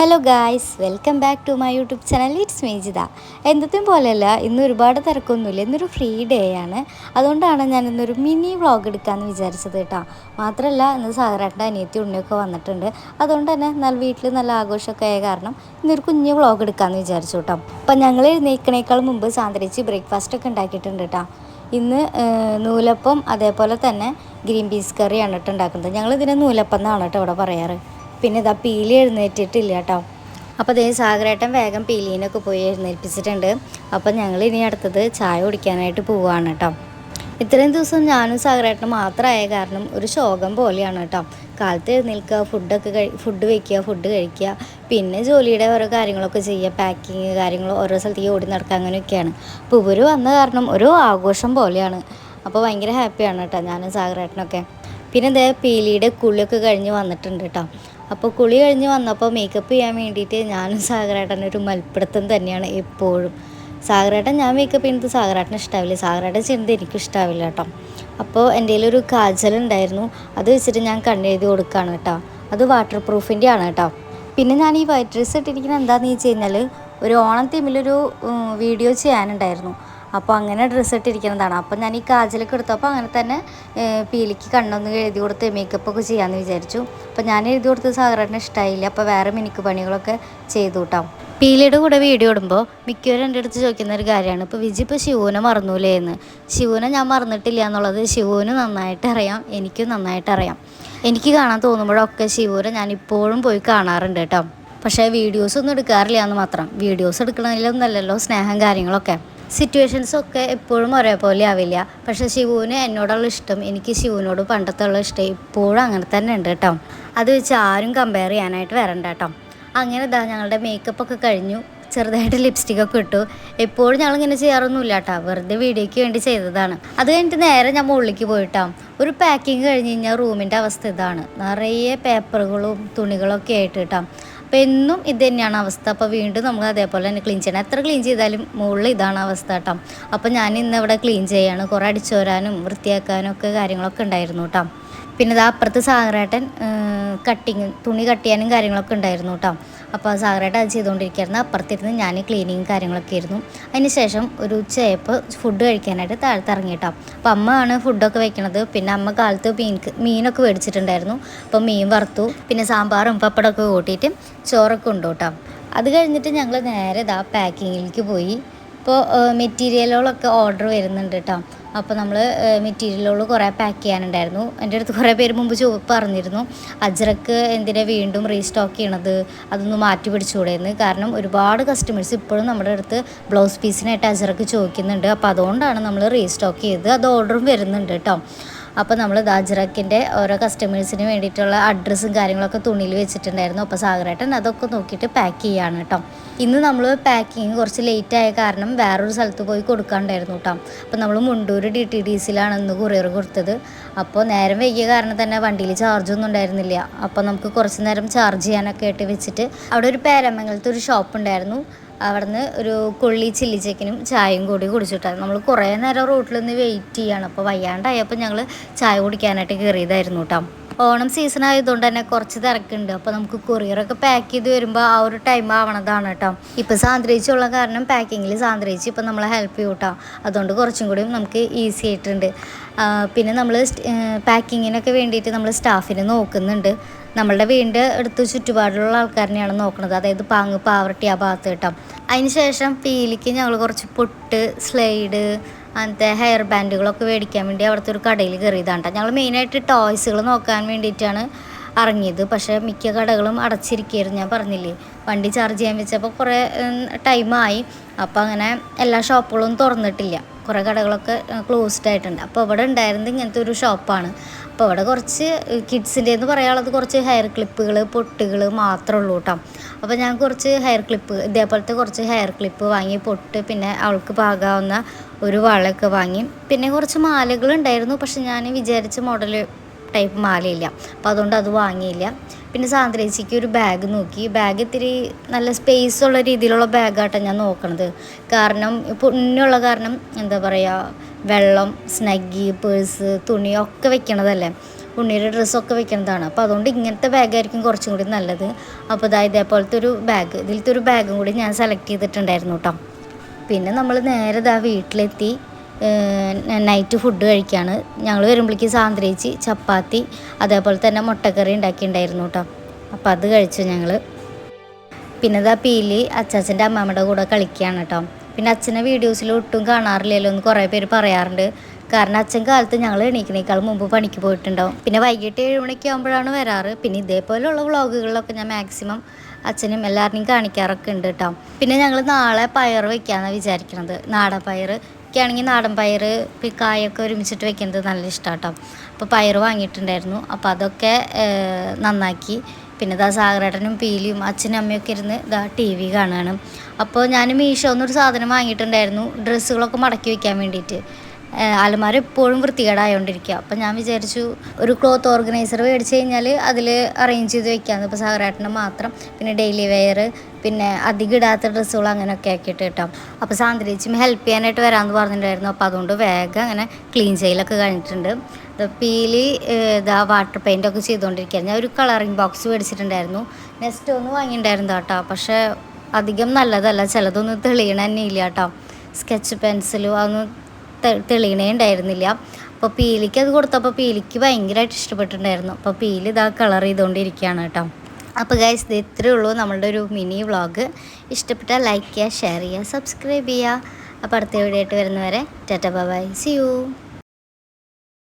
Hello guys welcome back to my YouTube channel it's Mejitha എന്നത്തും പോലെയല്ല ഇന്ന് ഒരുപാട് തിരക്കൊന്നുമില്ല. ഇന്നൊരു ഫ്രീ ഡേ ആണ്. അതുകൊണ്ടാണ് ഞാൻ ഇന്നൊരു മിനി വ്ളോഗ് എടുക്കാമെന്ന് വിചാരിച്ചത് കേട്ടോ. മാത്രമല്ല ഇന്ന് സാഗരേട്ടന്റെ അനിയത്തി ഉണ്ണിയൊക്കെ വന്നിട്ടുണ്ട്. അതുകൊണ്ട് തന്നെ നല്ല വീട്ടിൽ നല്ല ആഘോഷമൊക്കെ ആയ കാരണം ഇന്നൊരു കുഞ്ഞു വ്ളോഗ് എടുക്കാമെന്ന് വിചാരിച്ചു കേട്ടോ. അപ്പം ഞങ്ങൾ എഴുന്നേക്കണേക്കാൾ മുമ്പ് സാന്ദ്രിച്ച് ബ്രേക്ക്ഫാസ്റ്റൊക്കെ ഉണ്ടാക്കിയിട്ടുണ്ട് കേട്ടോ. ഇന്ന് നൂലപ്പം അതേപോലെ തന്നെ ഗ്രീൻ പീസ് കറിയാണ് കേട്ടോ ഉണ്ടാക്കുന്നത്. ഞങ്ങളിതിനെ നൂലപ്പം എന്നാണ് കേട്ടോ ഇവിടെ പറയാറ്. പിന്നെ ഇതാ പീലി എഴുന്നേറ്റിട്ടില്ല കേട്ടോ. അപ്പോൾ അതേ സാഗരേട്ടൻ വേഗം പീലീനൊക്കെ പോയി എഴുന്നേൽപ്പിച്ചിട്ടുണ്ട്. അപ്പോൾ ഞങ്ങൾ ഇനി അടുത്തത് ചായ കുടിക്കാനായിട്ട് പോവുകയാണ് കേട്ടോ. ഇത്രയും ദിവസം ഞാനും സാഗരേട്ടനും മാത്രമായ കാരണം ഒരു ശോകം പോലെയാണ് കേട്ടോ. കാലത്ത് എഴുന്നേൽക്കുക ഫുഡൊക്കെ കഴി ഫുഡ് വയ്ക്കുക ഫുഡ് കഴിക്കുക പിന്നെ ജോലിയുടെ ഓരോ കാര്യങ്ങളൊക്കെ ചെയ്യുക പാക്കിങ് കാര്യങ്ങൾ ഓരോ സ്ഥലത്തേക്ക് ഓടി നടക്കുക അങ്ങനെയൊക്കെയാണ്. അപ്പോൾ ഇവർ വന്ന കാരണം ഒരു ആഘോഷം പോലെയാണ്. അപ്പോൾ ഭയങ്കര ഹാപ്പിയാണ് കേട്ടോ ഞാനും സാഗരേട്ടനൊക്കെ. പിന്നെ ഇതേ പീലിയുടെ കുളിയൊക്കെ കഴിഞ്ഞ് വന്നിട്ടുണ്ട് കേട്ടോ. അപ്പോൾ കുളി കഴിഞ്ഞ് വന്നപ്പോൾ മേക്കപ്പ് ചെയ്യാൻ വേണ്ടിയിട്ട് ഞാനും സാഗരേട്ടൻ ഒരു മൽപ്പിടുത്തം തന്നെയാണ് എപ്പോഴും. സാഗരേട്ടൻ ഞാൻ മേക്കപ്പ് ചെയ്യുന്നത് സാഗരേട്ടന് ഇഷ്ടാവില്ല. സാഗരേട്ടൻ ചെയ്യുന്നത് എനിക്കിഷ്ടാവില്ല കേട്ടോ. അപ്പോൾ എന്റെ ഒരു കാജൽ ഉണ്ടായിരുന്നു. അത് വെച്ചിട്ട് ഞാൻ കണ്ണെഴുതി കൊടുക്കുകയാണ് കേട്ടോ. അത് വാട്ടർ പ്രൂഫിന്റെ ആണ് കേട്ടോ. പിന്നെ ഞാൻ ഈ വൈറ്റ് ഡ്രസ്സ് ഇട്ടിരിക്കുന്നത് എന്താണെന്ന് വെച്ച് കഴിഞ്ഞാൽ ഒരു ഓണം തീമിലൊരു വീഡിയോ ചെയ്യാനുണ്ടായിരുന്നു. അപ്പോൾ അങ്ങനെ ഡ്രസ്സ് ഇട്ടിരിക്കുന്നതാണ്. അപ്പോൾ ഞാൻ ഈ കാജലൊക്കെ എടുത്തപ്പോൾ അങ്ങനെ തന്നെ പീലിക്ക് കണ്ണൊന്ന് എഴുതി കൊടുത്ത് മേക്കപ്പ് ഒക്കെ ചെയ്യാമെന്ന് വിചാരിച്ചു. അപ്പോൾ ഞാൻ എഴുതി കൊടുത്ത് സാധാരണ ഇഷ്ടമായില്ല അപ്പോൾ വേറെ മിനുക്ക് പണികളൊക്കെ ചെയ്തു കേട്ടോ പീലിയുടെ കൂടെ വീഡിയോ ഇടുമ്പോൾ മിക്കവരും എന്റെ അടുത്ത് ചോദിക്കുന്ന ഒരു കാര്യമാണ്. ഇപ്പോൾ വിജി ഇപ്പോൾ ശിവനെ മറന്നൂലേ എന്ന്. ശിവനെ ഞാൻ മറന്നിട്ടില്ല എന്നുള്ളത് ശിവന് നന്നായിട്ട് അറിയാം എനിക്കും നന്നായിട്ട് അറിയാം. എനിക്ക് കാണാൻ തോന്നുമ്പോഴൊക്കെ ശിവനെ ഞാൻ ഇപ്പോഴും പോയി കാണാറുണ്ട് കേട്ടോ. പക്ഷേ വീഡിയോസ് ഒന്നും എടുക്കാറില്ല എന്ന് മാത്രം. വീഡിയോസ് എടുക്കണമെങ്കിലൊന്നല്ലല്ലോ സ്നേഹം കാര്യങ്ങളൊക്കെ. സിറ്റുവേഷൻസ് ഒക്കെ എപ്പോഴും ഒരേപോലെ ആവില്ല. പക്ഷെ ശിവുവിന് എന്നോടുള്ള ഇഷ്ടം എനിക്ക് ശിവുവിനോട് പണ്ടത്തെ ഉള്ള ഇഷ്ടം ഇപ്പോഴും അങ്ങനെ തന്നെ ഉണ്ട് കേട്ടോ. അത് വെച്ച് ആരും കമ്പയർ ചെയ്യാനായിട്ട് വരണ്ട കേട്ടോ. അങ്ങനെ ഇതാ ഞങ്ങളുടെ മേക്കപ്പ് ഒക്കെ കഴിഞ്ഞു. ചെറുതായിട്ട് ലിപ്സ്റ്റിക് ഒക്കെ ഇട്ടു. എപ്പോഴും ഞങ്ങൾ ഇങ്ങനെ ചെയ്യാറൊന്നുമില്ല കേട്ടോ. വെറുതെ വീഡിയോയ്ക്ക് വേണ്ടി ചെയ്തതാണ്. അത് കഴിഞ്ഞിട്ട് നേരെ ഞാൻ മുകളിലേക്ക് പോയിട്ടാ. ഒരു പാക്കിങ് കഴിഞ്ഞ് കഴിഞ്ഞാൽ റൂമിന്റെ അവസ്ഥ ഇതാണ്. നിറയെ പേപ്പറുകളും തുണികളൊക്കെ ആയിട്ട് കേട്ടോ. അപ്പോൾ എന്നും ഇത് തന്നെയാണ് അവസ്ഥ. അപ്പോൾ വീണ്ടും നമ്മൾ അതേപോലെ തന്നെ ക്ലീൻ ചെയ്യണം. എത്ര ക്ലീൻ ചെയ്താലും മുകളിൽ ഇതാണ് അവസ്ഥ കേട്ടോ. അപ്പോൾ ഞാൻ ഇന്ന് ഇവിടെ ക്ലീൻ ചെയ്യാണ്. കുറേ അടിച്ചോരാനും വൃത്തിയാക്കാനും ഒക്കെ കാര്യങ്ങളൊക്കെ ഉണ്ടായിരുന്നു കേട്ടോ. പിന്നെ ഇതാ അപ്പുറത്ത് സാഗരേട്ടൻ കട്ടിങ് തുണി കട്ട് ചെയ്യാനും കാര്യങ്ങളൊക്കെ ഉണ്ടായിരുന്നു കേട്ടോ. അപ്പോൾ സാഗരേട്ടൻ അത് ചെയ്തുകൊണ്ടിരിക്കുകയായിരുന്നു. അപ്പുറത്തിരുന്ന് ഞാൻ ക്ലീനിങ് കാര്യങ്ങളൊക്കെ ആയിരുന്നു. അതിന് ശേഷം ഒരു ഉച്ചയായപ്പോൾ ഫുഡ് കഴിക്കാനായിട്ട് താഴത്ത് ഇറങ്ങി കേട്ടോ അപ്പോൾ അമ്മ ആണ് ഫുഡൊക്കെ വെക്കണത്. പിന്നെ അമ്മ കാലത്ത് മീൻ മീനൊക്കെ മേടിച്ചിട്ടുണ്ടായിരുന്നു. അപ്പോൾ മീൻ വറുത്തു പിന്നെ സാമ്പാറും പപ്പടമൊക്കെ കൂട്ടിയിട്ട് ചോറൊക്കെ ഉണ്ട് കേട്ടോ അത് കഴിഞ്ഞിട്ട് ഞങ്ങൾ നേരെ ഇതാ പാക്കിങ്ങിലേക്ക് പോയി. ഇപ്പോൾ മെറ്റീരിയലുകളൊക്കെ ഓർഡർ വരുന്നുണ്ട് കേട്ടോ അപ്പോൾ നമ്മൾ മെറ്റീരിയലുകൾ കുറേ പാക്ക് ചെയ്യാനുണ്ടായിരുന്നു. എന്റെ അടുത്ത് കുറേ പേര് മുമ്പ് ചോ പറഞ്ഞിരുന്നു അജ്രക്ക് എന്തിനാ വീണ്ടും റീസ്റ്റോക്ക് ചെയ്യണത്? അതൊന്ന് മാറ്റി പിടിച്ചുകൂടെയെന്ന് കാരണം ഒരുപാട് കസ്റ്റമേഴ്സ് ഇപ്പോഴും നമ്മുടെ അടുത്ത് ബ്ലൗസ് പീസിനായിട്ട് അജ്രക്ക് ചോദിക്കുന്നുണ്ട്. അപ്പോൾ അതുകൊണ്ടാണ് നമ്മൾ റീസ്റ്റോക്ക് ചെയ്ത് അത് ഓർഡറും വരുന്നുണ്ട് കേട്ടോ. അപ്പോൾ നമ്മൾ ദാജറക്കിന്റെ ഓരോ കസ്റ്റമേഴ്സിന് വേണ്ടിയിട്ടുള്ള അഡ്രസ്സും കാര്യങ്ങളൊക്കെ തുണിയിൽ വെച്ചിട്ടുണ്ടായിരുന്നു. അപ്പോൾ സാഗരേട്ടൻ അതൊക്കെ നോക്കിയിട്ട് പാക്ക് ചെയ്യാണ് കേട്ടോ. ഇന്ന് നമ്മൾ പാക്കിങ് കുറച്ച് ലേറ്റ് ആയ കാരണം വേറൊരു സ്ഥലത്ത് പോയി കൊടുക്കാണ്ടായിരുന്നു കേട്ടോ. അപ്പോൾ നമ്മൾ മുണ്ടൂർ ഡി ടി ഡി സിയിലാണ് ഇന്ന് കൊറിയർ കൊടുത്തത്. അപ്പോൾ നേരം വൈകിയ കാരണം തന്നെ വണ്ടിയിൽ ചാർജൊന്നും ഉണ്ടായിരുന്നില്ല. അപ്പോൾ നമുക്ക് കുറച്ച് നേരം ചാർജ് ചെയ്യാനൊക്കെ ആയിട്ട് വെച്ചിട്ട് അവിടെ ഒരു പേരമംഗലത്തെ ഒരു ഷോപ്പ് ഉണ്ടായിരുന്നു. അവിടുന്ന് ഒരു കൊള്ളി ചില്ലി ചിക്കനും ചായയും കൂടി കുടിച്ചിട്ടായിരുന്നു നമ്മൾ കുറേ നേരം റോട്ടിൽ നിന്ന് വെയിറ്റ് ചെയ്യാണ്. അപ്പോൾ വയ്യാണ്ടായപ്പോൾ ഞങ്ങൾ ചായ കുടിക്കാനായിട്ട് കയറിയതായിരുന്നു കേട്ടോ ഓണം സീസൺ ആയതുകൊണ്ട് തന്നെ കുറച്ച് തിരക്കുണ്ട്. അപ്പോൾ നമുക്ക് കൊറിയറൊക്കെ പാക്ക് ചെയ്ത് വരുമ്പോൾ ആ ഒരു ടൈം ആവണതാണ് കേട്ടോ ഇപ്പോൾ സാന്ദ്രയിച്ചുള്ള കാരണം പാക്കിങ്ങിൽ സാന്ദ്രയിച്ച് ഇപ്പോൾ നമ്മളെ ഹെൽപ്പ് ചെയ്യും കേട്ടോ അതുകൊണ്ട് കുറച്ചും കൂടി നമുക്ക് ഈസി ആയിട്ടുണ്ട്. പിന്നെ നമ്മൾ പാക്കിങ്ങിനൊക്കെ വേണ്ടിയിട്ട് നമ്മൾ സ്റ്റാഫിനെ നോക്കുന്നുണ്ട്. നമ്മളുടെ വീടിന്റെ അടുത്ത് ചുറ്റുപാടുള്ള ആൾക്കാരനെയാണ് നോക്കുന്നത്. അതായത് പാങ്ങ് പാവർട്ടി ആ ഭാഗത്ത് കേട്ടോ. അതിന് ശേഷം പീലിക്ക് ഞങ്ങൾ കുറച്ച് പൊട്ട് സ്ലൈഡ് അങ്ങനത്തെ ഹെയർ ബാൻഡുകളൊക്കെ മേടിക്കാൻ വേണ്ടി അവിടുത്തെ ഒരു കടയിൽ കയറിയതാണ് കേട്ടോ. ഞങ്ങൾ മെയിനായിട്ട് ടോയ്സുകൾ നോക്കാൻ വേണ്ടിയിട്ടാണ് ഇറങ്ങിയത്. പക്ഷേ മിക്ക കടകളും അടച്ചിരിക്കുകയായിരുന്നു. ഞാൻ പറഞ്ഞില്ലേ വണ്ടി ചാർജ് ചെയ്യാൻ വെച്ചപ്പോൾ കുറേ ടൈമായി അപ്പോൾ അങ്ങനെ എല്ലാ ഷോപ്പുകളും തുറന്നിട്ടില്ല. കുറേ കടകളൊക്കെ ക്ലോസ്ഡ് ആയിട്ടുണ്ട്. അപ്പോൾ ഇവിടെ ഉണ്ടായിരുന്നത് ഇങ്ങനത്തെ ഒരു ഷോപ്പാണ്. അപ്പോൾ ഇവിടെ കുറച്ച് കിഡ്സിന്റെ എന്ന് പറയാനുള്ളത് കുറച്ച് ഹെയർ ക്ലിപ്പുകൾ പൊട്ടുകൾ മാത്രമേ ഉള്ളൂ കേട്ടോ അപ്പോൾ ഞാൻ കുറച്ച് ഹെയർ ക്ലിപ്പ് ഇതേപോലത്തെ കുറച്ച് ഹെയർ ക്ലിപ്പ് വാങ്ങി പൊട്ട് പിന്നെ അവൾക്ക് പാകാവുന്ന ഒരു വളയൊക്കെ വാങ്ങി. പിന്നെ കുറച്ച് മാലകൾ ഉണ്ടായിരുന്നു പക്ഷെ ഞാൻ വിചാരിച്ച മോഡൽ ടൈപ്പ് മാലയില്ല. അപ്പോൾ അതുകൊണ്ട് അത് വാങ്ങിയില്ല. പിന്നെ സാന്ദ്രേച്ചിക്ക് ഒരു ബാഗ് നോക്കി. ബാഗ് ഇത്തിരി നല്ല സ്പേസ് ഉള്ള രീതിയിലുള്ള ബാഗാട്ടോ ഞാൻ നോക്കണത്. കാരണം പുണ്യുള്ള കാരണം എന്താ പറയുക വെള്ളം സ്നഗ്ഗി പേഴ്സ് തുണി ഒക്കെ വെക്കണതല്ലേ? ഉണ്ണിയുടെ ഡ്രസ്സൊക്കെ വെക്കുന്നതാണ് അപ്പോൾ അതുകൊണ്ട് ഇങ്ങനത്തെ ബാഗായിരിക്കും കുറച്ചും കൂടി നല്ലത്. അപ്പോൾ ഇതാ ഇതേപോലത്തെ ഒരു ബാഗ് ഇതിലത്തെ ഒരു ബാഗും കൂടി ഞാൻ സെലക്ട് ചെയ്തിട്ടുണ്ടായിരുന്നു കേട്ടോ പിന്നെ നമ്മൾ നേരെ ഇതാ വീട്ടിലെത്തി നൈറ്റ് ഫുഡ് കഴിക്കുകയാണ് ഞങ്ങൾ വരുമ്പോഴേക്ക് സാന്ദ്രയിച്ച് ചപ്പാത്തി അതേപോലെ തന്നെ മുട്ടക്കറി ഉണ്ടാക്കിയിട്ടുണ്ടായിരുന്നു കേട്ടോ അപ്പോൾ അത് കഴിച്ചു ഞങ്ങൾ പിന്നെ ഇതാ പീലി അച്ചാച്ചന്റെ അമ്മമ്മയുടെ കൂടെ കളിക്കുകയാണ് കേട്ടോ പിന്നെ അച്ഛനെ വീഡിയോസിൽ ഒട്ടും കാണാറില്ലല്ലോ എന്ന് കുറേ പേര് പറയാറുണ്ട്. കാരണം അച്ഛൻ കാലത്ത് ഞങ്ങൾ എണീക്കുന്നേക്കാൾ മുമ്പ് പണിക്ക് പോയിട്ടുണ്ടാവും. പിന്നെ വൈകിട്ട് ഏഴ് മണിക്ക് ആകുമ്പോഴാണ് വരാറ്. പിന്നെ ഇതേപോലെയുള്ള വ്ളോഗുകളിലൊക്കെ ഞാൻ മാക്സിമം അച്ഛനും എല്ലാവരുടെയും കാണിക്കാറൊക്കെ ഉണ്ട് കേട്ടോ പിന്നെ ഞങ്ങൾ നാളെ പയർ വയ്ക്കാമെന്നാണ് വിചാരിക്കുന്നത് നാടൻ പയർ ഒക്കെയാണെങ്കിൽ നാടൻ പയർ കായൊക്കെ ഒരുമിച്ചിട്ട് വെക്കുന്നത് നല്ല ഇഷ്ടമാണ് കേട്ടോ അപ്പോൾ പയർ വാങ്ങിയിട്ടുണ്ടായിരുന്നു. അപ്പോൾ അതൊക്കെ നന്നാക്കി. പിന്നെ ഇതാ സാഗരേട്ടനും പീലിയും അച്ഛനും അമ്മയൊക്കെ ഇരുന്ന് ഇതാ ടി വി കാണുകയാണ് അപ്പോൾ ഞാൻ മീഷോന്നൊരു സാധനം വാങ്ങിയിട്ടുണ്ടായിരുന്നു. ഡ്രസ്സുകളൊക്കെ മടക്കി വയ്ക്കാൻ വേണ്ടിയിട്ട്. അലമാര എപ്പോഴും വൃത്തികേടായോണ്ടിരിക്കുക. അപ്പം ഞാൻ വിചാരിച്ചു ഒരു ക്ലോത്ത് ഓർഗനൈസർ മേടിച്ച് കഴിഞ്ഞാൽ അതിൽ അറേഞ്ച് ചെയ്ത് വെക്കാമെന്ന്. ഇപ്പോൾ സാഗരേട്ടന് മാത്രം പിന്നെ ഡെയിലി വെയർ പിന്നെ അധികം ഇടാത്ത ഡ്രസ്സുകൾ അങ്ങനെയൊക്കെ ആക്കിയിട്ട് കേട്ടോ. അപ്പോൾ സാന്ദ്രീച്ചും ഹെൽപ്പ് ചെയ്യാനായിട്ട് വരാമെന്ന് പറഞ്ഞിട്ടുണ്ടായിരുന്നു. അപ്പോൾ അതുകൊണ്ട് വേഗം അങ്ങനെ ക്ലീൻ ചെയ്യലൊക്കെ കഴിഞ്ഞിട്ടുണ്ട്. ഏഹ്, ഇതാ വാട്ടർ പെയിന്റൊക്കെ ചെയ്തുകൊണ്ടിരിക്കുകയാണ്. ഞാൻ ഒരു കളറിങ് ബോക്സ് മേടിച്ചിട്ടുണ്ടായിരുന്നു. നെക്സ്റ്റ് ഒന്ന് വാങ്ങിയിട്ടുണ്ടായിരുന്നു കേട്ടോ. പക്ഷേ അധികം നല്ലതല്ല. ചിലതൊന്നും തെളിയണ തന്നെ ഇല്ല കേട്ടോ. സ്കെച്ച് പെൻസിലും അതൊന്നും തെളിയണേ ഉണ്ടായിരുന്നില്ല. അപ്പോൾ പീലിക്ക് അത് കൊടുത്തപ്പോൾ പീലിക്ക് ഭയങ്കരമായിട്ട് ഇഷ്ടപ്പെട്ടിട്ടുണ്ടായിരുന്നു. അപ്പോൾ പീൽ ഇതാ കളർ ചെയ്തുകൊണ്ടിരിക്കുകയാണ് കേട്ടോ. അപ്പോൾ ഗൈസ് ഇത് ഇത്രയേ ഉള്ളൂ നമ്മളുടെ ഒരു മിനി വ്ളോഗ് ഇഷ്ടപ്പെട്ടാൽ ലൈക്ക് ചെയ്യുക ഷെയർ ചെയ്യുക സബ്സ്ക്രൈബ് ചെയ്യുക. അപ്പോൾ അടുത്ത വീഡിയോ ആയിട്ട് വരുന്നവരെ ടാറ്റ ബൈ സി യു